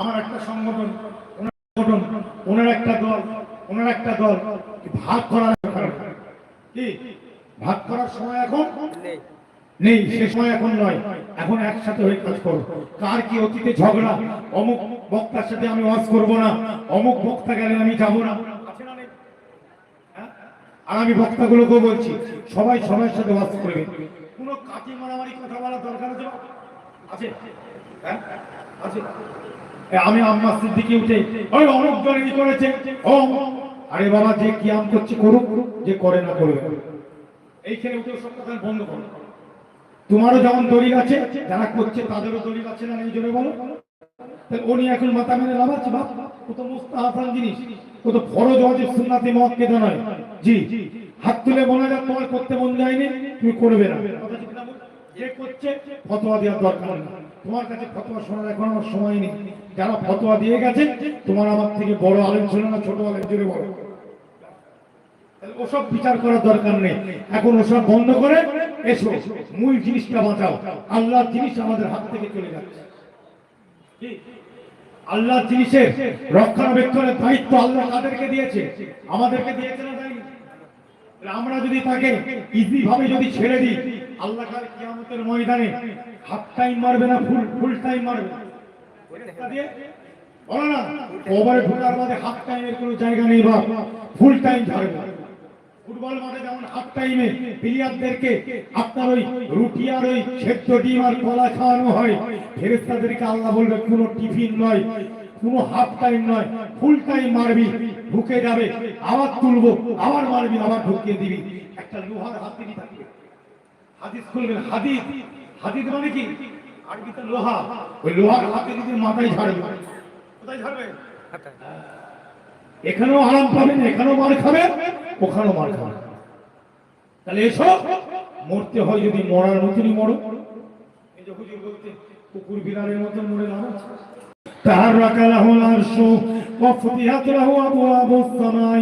আমার একটা সংগঠন ওনার সংগঠন ওনার একটা দল ওনার একটা দল ভাগ করার। কি? ভাগ করার সময় এখন? নেই। সে সময় এখন নয়। এখন একসাথে হয়ে কাজ করো। কার কি অতীতে ঝগড়া? অমুক বক্তার সাথে আমি ওয়াজ করব না। অমুক বক্তা গেলে আমি যাব না। হ্যাঁ? আর আমি বক্তাগুলোকে বলছি সবাই সবার সাথে ওয়াজ করবে। কোনো কাটি মারামারি কথা বলার দরকার আছে আছে। হ্যাঁ? আছে। আমি আম্মা সিদ্দিকি উঠে, ওই অমুক জন এই করেছে? ও, আরে বাবা, যে কিয়াম করছে করুক, যে করে না করবে। এইখানে উঠে সব বন্ধ করো। তোমারও যেমন দলিল আছে, যারা করছে তাদেরও দলিল আছে না এই জন্য বলো। উনি এখন মাথা মেরে লাভ বাপ? ও তো মুস্তাহাসান জিনিস। ও তো ফরজ অজেব সুন্নাতে মক্কেদা নয়। জি, হাত তুলে বলা যাক তোমার করতে মন যায়নি, তুমি করবে না? যে করছে, ফতোয়া দেওয়ার দরকার নেই তোমার কাছে ফতোয়া শোনার এখন আমার সময় নেই। যারা ফতোয়া দিয়ে গেছে, তোমার আমার থেকে বড় আলেম ছিল না, ছোট আলেম জুড়ে বড় ওসব বিচার করার দরকার নেই। এখন ওসব বন্ধ করে এসো, মূল জিনিসটা বাঁচাও। আল্লাহর জিনিস আমাদের হাত থেকে চলে যাচ্ছে। কি? আল্লাহর জিনিসের রক্ষণাবেক্ষণের দায়িত্ব আল্লাহ কাদেরকে দিয়েছে। আমাদেরকে দিয়েছে না আমরা যদি তাকে ইজি ভাবে যদি ছেড়ে দিই আল্লাহ কাল কিয়ামতের ময়দানে হাফ টাইম মারবে। না ফুল ফুল টাইম মারবে হাফ টাইমের কোনো জায়গা নেই ফুটবল যেমন হাফ খাওয়ানো হয়। আল্লাহ বলবে, কোনো টিফিন নয়, কোনো হাফ টাইম নয় ফুল টাইম মারবি, ঢুকে যাবে, আবার তুলবো, আবার মারবি, আবার ঢুকিয়ে দিবি। একটা লোহার হাতিনি থাকবে হাদিস খুলবেন হাদিস হাদিস মানে কি আরবিতে লোহা ওই লোহার হাতে যদি মাথায় ঝাড়বে কোথায় ঝাড়বে এখানেও আরাম পাবেন এখানেও মার খাবে ওখানেও মার খাবে তাহলে এসো মরতে হয় যদি মরার মতনই মরো এই যে হুজুর বলতে কুকুর বিড়ালের মতন মরে লাভ আছে تحرك له العرش وفتحت له أبواب السماء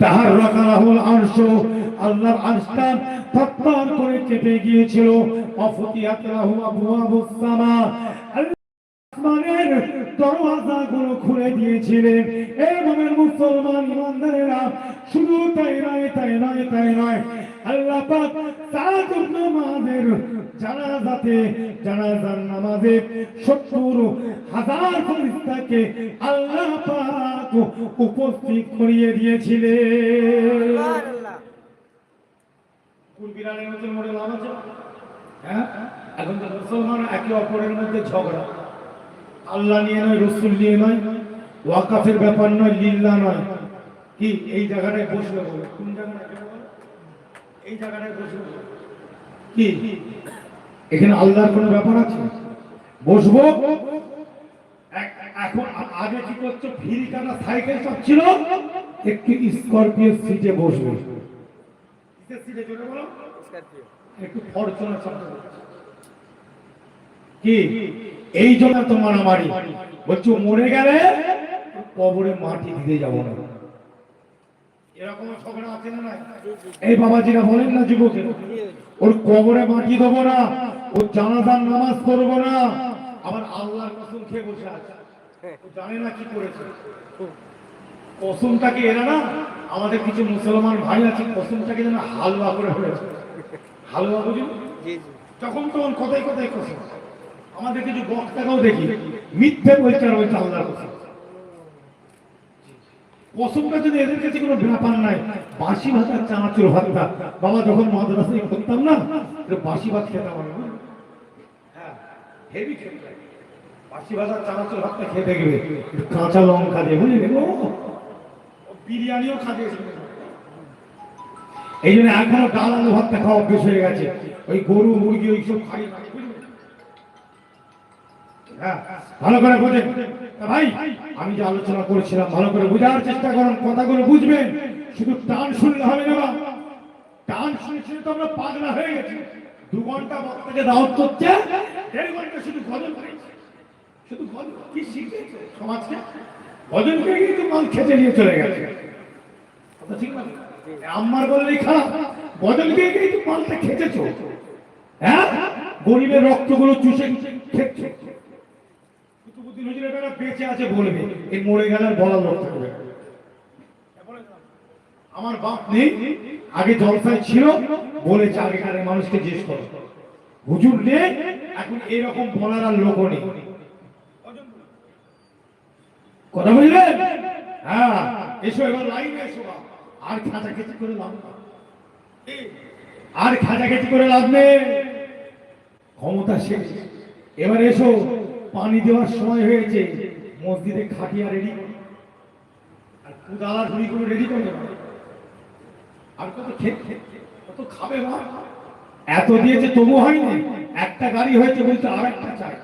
তাহার রাখালাহুল আরশ গিয়েছিল অফতিয়াত লাহু আবওয়াবুস সামা আসমানের দরওয়াজাগুলো খুলে দিয়েছিলেন এই মুসলমান শুধু তাই নয় তাই নয় তাই নয় আল্লাহ পাক সাত নামাজের জানাজাতে জানাজার নামাজে সত্তর হাজার ফেরেশতাকে আল্লাহ পাক উপস্থিত করিয়ে দিয়েছিলেন। হ্যাঁ? মুসলমান একে অপরের মধ্যে ঝগড়া। আল্লাহ নিয়ে নয়, রসুল নিয়ে নয়, ওয়াকাফের ব্যাপার নয়, লিল্লা নয়। কি? এই জায়গাটায় বসবে বলে। কোন জায়গাটায় বলে? এই জায়গাটায় বসবে। কি? এখানে আল্লাহর কোনো ব্যাপার আছে? বসবো? এখন আগে কি করছ? ফ্রি কাটা সাইকেল চাচ্ছিল একটু স্করপিও সিটে বসবে। কিসের সিটে? চলে বলো। একটু ফরচুনার শব্দ কি? এই জন্য তো মারামারি। বলছো মরে গেলে কবরে মাটি দিতে যাব না। এরকম ঝগড়া আছে না এই বাবাজিরা বলেন না যুবকের ওর কবরে মাটি দেবো না ওর জানাজার নামাজ করব না আবার আল্লাহর কসম খেয়ে বসে আছে। জানে না কি করেছে। কসমটাকে এরা না আমাদের কিছু মুসলমান ভাই আছে কসমটাকে যেন হালুয়া করে ফেলেছে হালুয়া বুঝি? যখন তখন কথাই কথাই কসম। আমাদের কিছু বক্তাকেও দেখি মিথ্যে বলছে আর বলছে আল্লাহর কসম। কসমটা যদি এদের কাছে কোনো ব্যাপার নাই, বাসি চানাচুর ভাতটা বাবা যখন করতাম না বাসি ভাত খেতাম হ্যাঁ হেভি খেতে বাসি চানাচুর ভাতটা দেখবে কাঁচা লঙ্কা দিয়ে, বুঝলি? বিরিয়ানিও খাবে এই জন্য এখনও ডাল আলু ভাতটা খাওয়া অভ্যেস হয়ে গেছে। ওই গরু, মুরগি, ওইসব খাই ভালো করে বোঝেন ভাই, আমি যে আলোচনা করেছিলাম, ভালো করে বোঝার চেষ্টা করুন, কথাগুলো বুঝবেন। শুধু টান শুনলে হবে না। টান শুনে শুনে তো আমরা পাগলা হয়ে গেছি। দু ঘণ্টা বক্তাকে দাওয়াত করছে, দেড় ঘণ্টা শুধু গজল শুধু গজল কি শিখেছে সমাজকে? গজল গিয়ে কিন্তু মাল খেতে নিয়ে চলে গেছে। ঠিক না? আমার বললেই খারাপ গজল গিয়ে গিয়ে তো মালটা খেতেছো। হ্যাঁ? গরিবের রক্তগুলো চুষে খেচ্ছে আছে এই মরে গেলে আমার বাপ নেই আগে জলসায় ছিল, বলেছে মানুষকে জিজ্ঞেস হুজুর নেই এখন বলার আর লোক নেই। কথা হ্যাঁ এসো এবার এসো। আর করে লাভ আর করে লাভ নেই। ক্ষমতা শেষ। এবার এসো। পানি দেওয়ার সময় হয়েছে। মসজিদে খাটিয়া রেডি আর কুদালা ঝুড়ি করে রেডি করে। আর কত খেতে, কত খাবে বা এত দিয়েছে তবু হয়নি। একটা গাড়ি হয়েছে বলতে আর একটা চাই।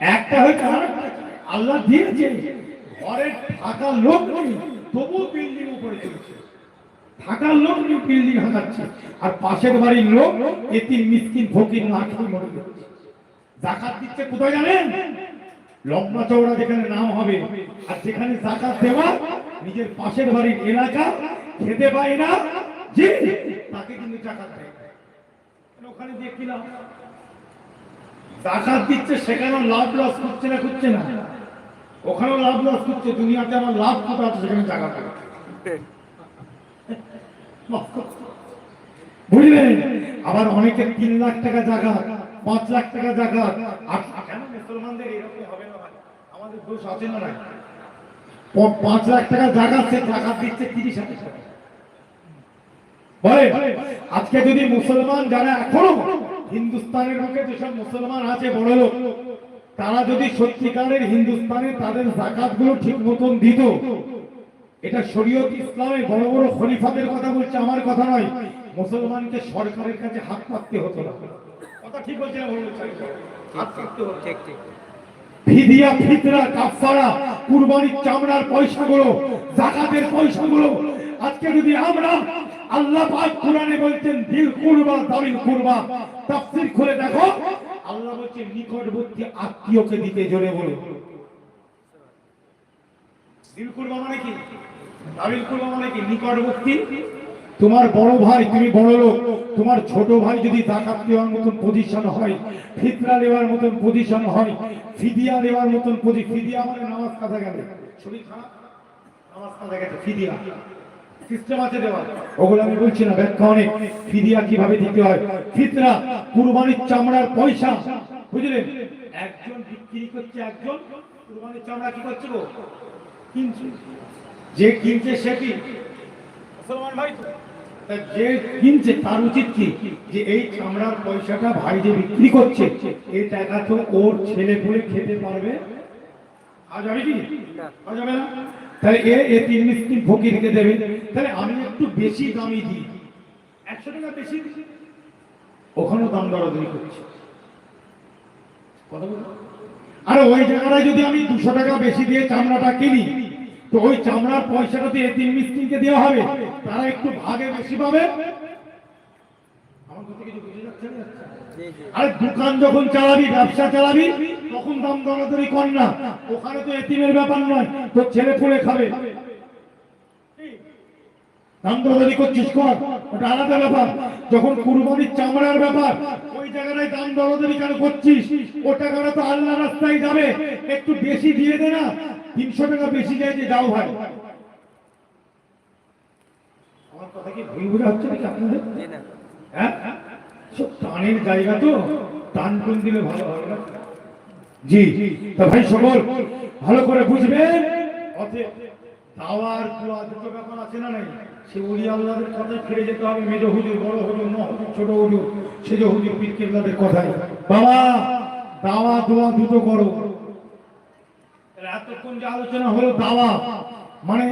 একটা হয়েছে আর একটা আল্লাহ দিয়েছে ঘরে থাকা লোক তবু বিল্ডিং উপরে চলছে। থাকার লোক বিল্ডিং হাঁকাচ্ছে আর পাশের বাড়ির লোক এতিম মিসকিন, ফকির না খেয়ে মরে যাচ্ছে। জাকাত দিচ্ছে কোথায় জানেন? লম্বা চওড়া যেখানে নাম হবে, আর যেখানে জাকাত দেওয়া নিজের পাশের বাড়ির এলাকা, খেতে পায় না, যে তাকে কিন্তু জাকাত দেয়। ওখানে লাভ? জাকাত দিচ্ছে সেখানেও লাভ লস করছে না করছে না। ওখানেও লাভ লস করছে, দুনিয়াতে আমার লাভ কোথাও আছে সেখানে জাকাত বুঝলেন? আবার তিন লাখ টাকা জায়গা পাঁচ লাখ টাকা জায়গা মুসলমানদের এরকম হবে না আমাদের দোষ আছে না পাঁচ লাখ টাকা জায়গা সে টাকা দিচ্ছে তিরিশ বলে আজকে যদি মুসলমান যারা এখনও হিন্দুস্তানের মুখে যেসব মুসলমান আছে, বড় লোক, তারা যদি সত্যিকারের হিন্দুস্তানে তাদের জাকাতগুলো ঠিক মতন দিত এটা শরীয়ত ইসলামের বড় বড় খলিফাদের কথা বলছে আমার কথা নয়। মুসলমানকে সরকারের কাছে হাত পাততে হতো না। কথা ঠিক বলছে না হাত পাততে হতো। ঠিক ঠিক। ফিদিয়া ফিতরা কাফারা কুরবানির চামড়ার পয়সাগুলো জাকাতের পয়সাগুলো। আজকে যদি আমরা আল্লাহ পাক কোরআনে বলছেন দিল কুরবা কুরবা তাফসীর খুলে দেখো আল্লাহ বলছে নিকটবর্তী আত্মীয়কে দিতে জোরে বলে মানে মানে নিকটবর্তী তোমার বড় ভাই, তুমি বড় লোক, তোমার ছোট ভাই যদি জাকাত দেওয়ার মতন পজিশন হয় ফিতরা দেওয়ার মতন পজিশন হয়, ফিদিয়া দেওয়ার মতন পজি ফিদিয়া মানে নামাজ কাঁথা গেলে। শরীর খারাপ? নামাজ গেছে, ফিদিয়া। সিস্টেম আছে দেওয়া ওগুলো আমি কীভাবে দিতে হয়? ফিতরা চামড়ার পয়সা। একজন একজন চামড়া কি করছে গো? কিনছে যে কিনছে সে কি? মুসলমান ভাই তো। যে কিনছে তার উচিত কি? যে এই চামড়ার পয়সাটা ভাই যে বিক্রি করছে এই টাকা তো ওর ছেলে পুলে খেতে পারবে? আজ হবে কি? আজ হবে না? তাহলে এ এ তিন ফকিরকে দেবে। তাহলে আমি একটু বেশি দামি দিই। একশো টাকা বেশি ওখানেও দাম দরাদরি করছে। কথা বলো। আরে ওই জায়গাটায় যদি আমি দুশো টাকা বেশি দিয়ে চামড়াটা কিনি তো ওই চামড়ার পয়সাটা তো এতিম মিসকিনকে দেওয়া হবে। তারা একটু ভাগে বেশি পাবে। আরে দোকান যখন চালাবি ব্যবসা চালাবি তখন দাম দরাদরি কর না। ওখানে তো এতিমের ব্যাপার নয়। তোর ছেলে ফুলে খাবে। দাম দরাদরি করছিস কর। ওটা আলাদা ব্যাপার। যখন কুরবানির চামড়ার ব্যাপার ওই জায়গাটায় দাম দরাদরি কেন করছিস? ও টাকাটা তো আল্লাহ রাস্তায় যাবে? একটু বেশি দিয়ে দে না। তিনশো টাকা বেশি যায় যে যাও ভাই। আমার কথা কি ভুল বুঝা হচ্ছে নাকি আপনাদের? জি হ্যাঁ? সব টানের জায়গা তো। টান টুন দিলে ভালো হবে না? জি তা ভাই সকল ভালো করে বুঝবেন? অতএব দাওয়ার দুটো ব্যাপার আছে না নাই? সে উলি আল্লাহদের কথায় ফিরে যেতে হবে, মেজ হুজুর, বড় হুজুর ন ছোট হুজুর, সেজ হুজুর পীর কেবলাদের কথায়। বাবা, দাওয়া, দোয়া দুটো করো। এতক্ষণ যে আলোচনা হলো দাওয়া মানে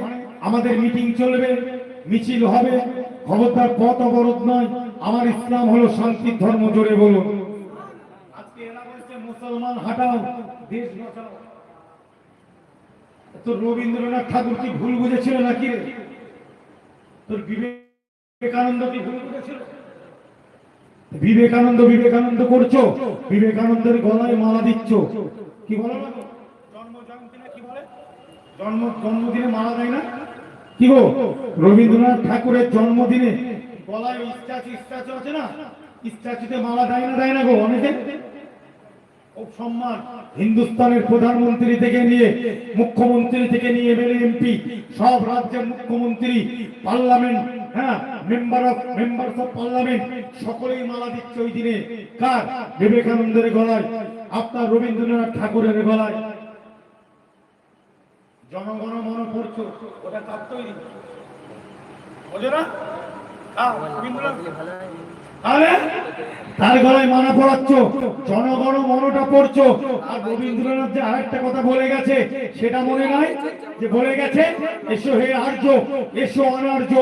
আমাদের মিটিং চলবে, মিছিল হবে, খবরদার পথ অবরোধ নয়, আমার ইসলাম হলো শান্তির ধর্ম, জোরে বলুন। আজকে মুসলমান হাটাও, দেশ বাঁচাও। তো রবীন্দ্রনাথ ঠাকুর কি ভুল বুঝেছিল নাকি রে? তোর বিবেকানন্দ কি ভুল বুঝেছিল বিবেকানন্দ বিবেকানন্দ করছ? বিবেকানন্দের গলায় মালা দিচ্ছ? কি বলো জন্ম জন্মদিনে মালা দেয় না? কি গো? রবীন্দ্রনাথ ঠাকুরের জন্মদিনে গলায় স্ট্যাচু স্ট্যাচু আছে না? স্ট্যাচুতে মালা দেয় না দেয় না গো অনেকে? হিন্দুস্তানের প্রধানমন্ত্রী থেকে নিয়ে, মুখ্যমন্ত্রী থেকে নিয়ে এমএলএ এমপি, সব রাজ্যের মুখ্যমন্ত্রী, পার্লামেন্ট হ্যাঁ member of member of parliament, সকলেই মালা দিচ্ছে ওই দিনে। কার? বিবেকানন্দের গলায়, আপনার রবীন্দ্রনাথ ঠাকুরের গলায়। জনগণ মন পড়ছো ওটা কার তৈরি? বোঝো না? তার গলায় মানা পড়াচ্ছ জনগণ মনটা আর রবীন্দ্রনাথ যে আরেকটা কথা বলে গেছে, সেটা মনে নাই? যে বলে গেছে, এসো হে আর্য, এসো অনার্য,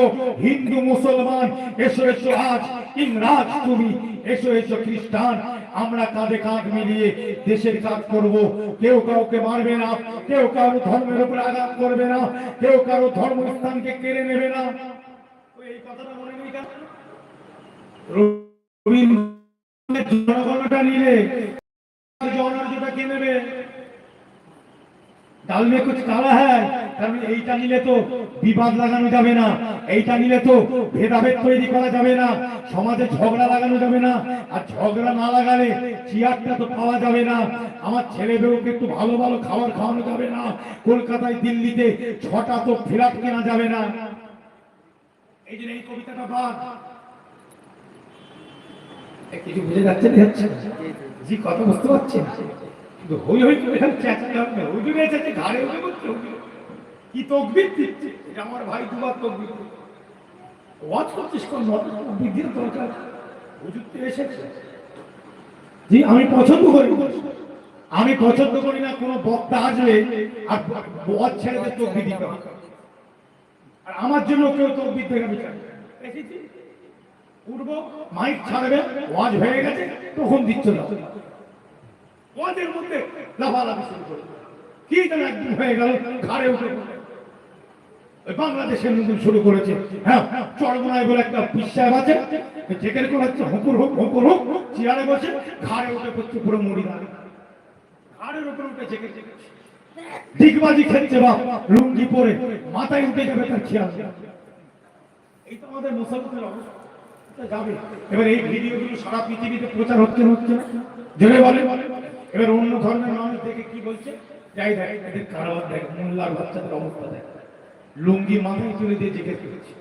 হিন্দু, মুসলমান, এসো এসো আজ, ইংরাজ তুমি, এসো এসো খ্রিস্টান, আমরা কাঁধে কাঁধ মিলিয়ে দেশের কাজ করব। কেউ কাউকে মারবে না, কেউ কারও ধর্মের উপর আঘাত করবে না, কেউ কারও ধর্মস্থানকে কেড়ে নেবে না। এই কথাটা মনে নেই কেন জনগণটা নিলে জনগণটা কে নেবে? ডাল মে কুছ কালা হ্যায় এইটা নিলে তো বিবাদ লাগানো যাবে না, এইটা নিলে তো ভেদাভেদ তৈরি করা যাবে না, সমাজে ঝগড়া লাগানো যাবে না, আর ঝগড়া না লাগালে চেয়ারটা তো পাওয়া যাবে না, আমার ছেলে বেউকে একটু ভালো ভালো খাবার খাওয়ানো যাবে না, কলকাতায় দিল্লিতে ছটা তো ফ্ল্যাট কেনা যাবে না। এই জন্য এই কবিতাটা বাদ কিছু বুঝে যাচ্ছে জি বুঝতে কিন্তু হই হই করে ঘাড়ে হুজুর। কি তকবির দিচ্ছে? এটা আমার ভাই দুবার তকবির ওয়াজ করছিস কোন দরকার? এসেছে। জি, আমি পছন্দ করি। আমি পছন্দ করি না, কোনো বক্তা আসলে আর ওয়াজ ছেড়ে তকবির দিতে আর আমার জন্য কেউ তকবির দেখা বিচার এসেছি। উঠবো মাইক ছাড়বে, ওয়াজ হয়ে গেছে, তখন দিচ্ছ না। ওয়াজের মধ্যে লাফালাফি শুরু করে। কি যেন একদিন হয়ে গেল, ঘাড়ে উঠে বাংলাদেশের নতুন শুরু করেছে। হ্যাঁ চরমনায় বলে একটা বিশ্বাস আছে যেখানে কোন হচ্ছে হুকুর হোক হুকুর হোক, চেয়ারে বসে ঘাড়ে উঠে পড়ছে পুরো দাঁড়িয়ে ঘাড়ের উপরে উঠে জেগে ডিগবাজি খেলছে বাপ, লুঙ্গি পরে মাথায় উঠে যাবে তার খেয়াল এই তো আমাদের মুসলমানের অবস্থা। এবার এই ভিডিওগুলো সারা পৃথিবীতে প্রচার হচ্ছে হচ্ছে না। বলে। এবার অন্য ধর্মের মানুষ দেখে কি বলছে? যাই দেখ কারবার দেখ, মোল্লার বাচ্চাদের অবস্থা দেখ। লুঙ্গি মাথায় তুলে দিয়ে জেগে ফেলেছে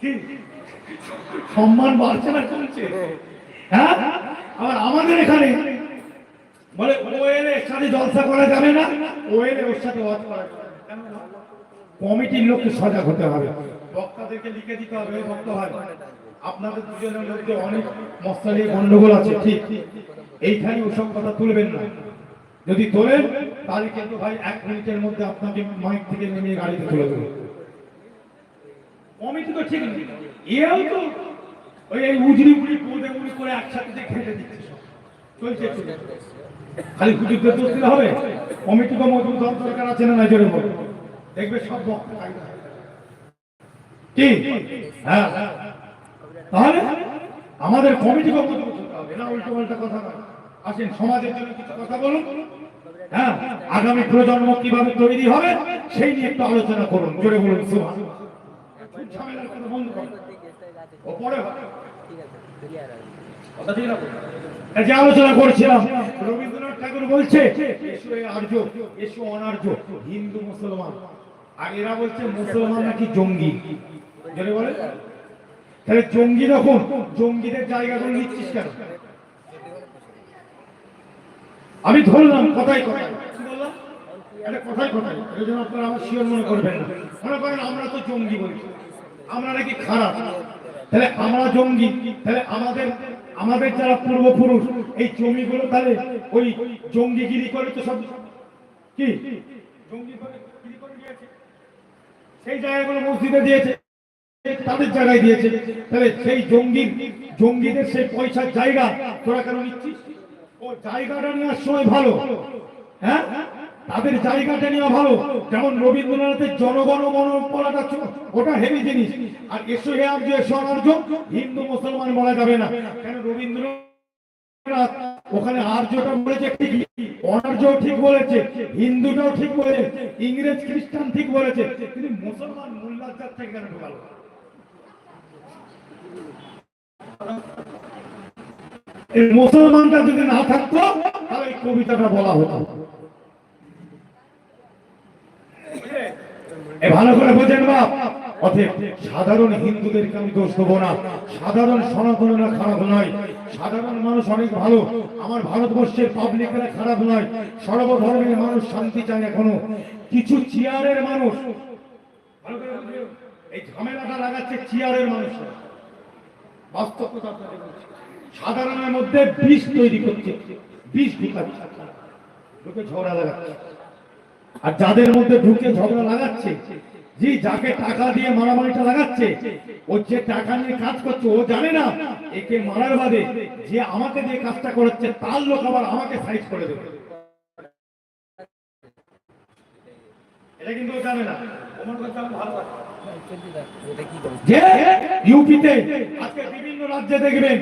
কি? সম্মান বাড়ছে না চলছে হ্যাঁ? আবার আমাদের এখানে বলে ওয়েলে এর সাথে জলসা করা যাবে না ওয়েলে ওর সাথে ওয়াজ করা যাবে কমিটির লোককে সজাগ হতে হবে। বক্তাদেরকে লিখে দিতে হবে "এই বক্তা ভাই। আপনাদের দুজনের মধ্যে অনেক মশালি গন্ডগোল আছে, ঠিক। এইখানে ওসব কথা তুলবেন না। যদি তোলেন, তাহলে কিন্তু ভাই এক মিনিটের মধ্যে আপনাকে মাইক থেকে নেমে গাড়িতে তুলে দেবে। কমিটি তো ঠিক নেই। এও তো ওই এই উজরি মুড়ি বোঁদে মুড়ি করে একসাথে যে খেতে দিচ্ছে চলছে। খালি হুজুরদের দোষ দিলে হবে? কমিটি তো হওয়ার দরকার আছে না নজরে বলে দেখবে সব বক্তা হয়ে। হ্যাঁ। তাহলে আমাদের কমিটি কথা আসেন, সমাজের জন্য কিছু কথা বলুন। হ্যাঁ আগামী প্রজন্ম কীভাবে তৈরি হবে, সেই নিয়ে একটু আলোচনা করুন। জোরে বলুন ও পরে হবে। যে আলোচনা রবীন্দ্রনাথ ঠাকুর বলছে আর্য, এসো অনার্য, হিন্দু মুসলমান। আর এরা বলছে, মুসলমান নাকি জঙ্গি? জোরে বলে? তাহলে জঙ্গি যখন, জঙ্গিদের জায়গাগুলো নিচ্ছিস কেন? আমি ধরলাম, কথাই কথাই। কথাই আপনারা আমার শিওর মনে করবেন মনে করেন আমরা তো জঙ্গি বলছি আমরা নাকি খারাপ। তাহলে আমরা জঙ্গি। তাহলে আমাদের আমাদের যারা পূর্বপুরুষ, এই জমিগুলো তাহলে ওই জঙ্গিগিরি করে তো সব কি? জঙ্গি সেই জায়গাগুলো মসজিদে দিয়েছে। তাদের জায়গায় দিয়েছে। তাহলে সেই জঙ্গি জঙ্গিদের সেই পয়সার জায়গা তোরা কেন নিচ্ছিস? ও জায়গাটা নেওয়ার সময় ভালো। হ্যাঁ? তাদের জায়গাটা নেওয়া ভালো। যেমন রবীন্দ্রনাথের জনগণ ছো- ওটা হেভি জিনিস। আর এসো হে আর্য এসো অনার্য হিন্দু, মুসলমান বলা যাবে না। কেন রবীন্দ্রনাথ ওখানে আর্যটা বলেছে ঠিক অনার্য ঠিক বলেছে, হিন্দুটাও ঠিক বলেছে, ইংরেজ খ্রিস্টান ঠিক বলেছে, কিন্তু মুসলমান মোল্লার থেকে কেন ঢোকালো? এই মুসলমানটা যদি না থাকতো, তাহলে এই কবিতাটা বলা হতো। ভালো করে বোঝেন বাপ অতএব সাধারণ হিন্দুদেরকে আমি দোষ দেবো না। সাধারণ সনাতনরা খারাপ নয়। সাধারণ মানুষ অনেক ভালো। আমার ভারতবর্ষের পাবলিকরা খারাপ নয়। সর্বধর্মের মানুষ শান্তি চায় এখনও। কিছু চেয়ারের মানুষ এই ঝামেলাটা লাগাচ্ছে চেয়ারের মানুষ সাধারণের মধ্যে বিষ তৈরি করছে। বিষ ঢুকাচ্ছে লোকে ঝগড়া লাগাচ্ছে। আর যাদের মধ্যে ঢুকে ঝগড়া লাগাচ্ছে, জি, যাকে টাকা দিয়ে মারামারিটা লাগাচ্ছে, ও যে টাকা নিয়ে কাজ করছে, ও জানে না, একে মারার বাদে যে আমাকে দিয়ে কাজটা করাচ্ছে, তার লোক আবার আমাকে সাইজ করে দেবে। এটা কিন্তু জানে না। কথা যে ইউপিতে আজকে বিভিন্ন রাজ্যে দেখবেন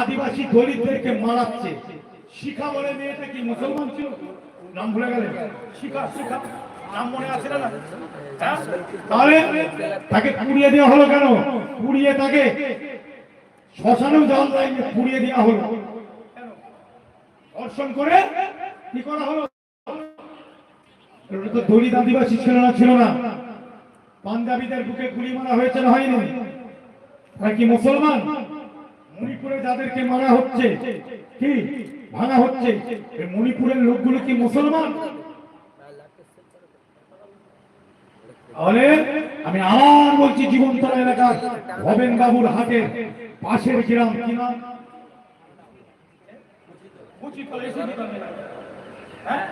আদিবাসী দলিতদেরকে মারাচ্ছে। শিখা বলে মেয়েটা কি মুসলমান ছিল? নাম ভুলে গেলেন। শিখা শিখা। হ্যাঁ? তাকে পুড়িয়ে দেওয়া হলো কেন? পুড়িয়ে তাকে শ্মশানেও জল পুড়িয়ে দেওয়া হলো? ধর্ষণ করে কি করা হলো? তো দলিত আদিবাসী ছিল না ছিল না। পাঞ্জাবিদের বুকে গুলি মারা হয়েছে না হয়নি। তারা কি মুসলমান? মণিপুরে যাদেরকে মারা হচ্ছে, কি ভাঙা হচ্ছে মণিপুরের লোকগুলো কি মুসলমান? আমি আবার বলছি, জীবনতলা এলাকার ভবেন বাবুর হাটের পাশের গ্রাম কি নাম। হ্যাঁ?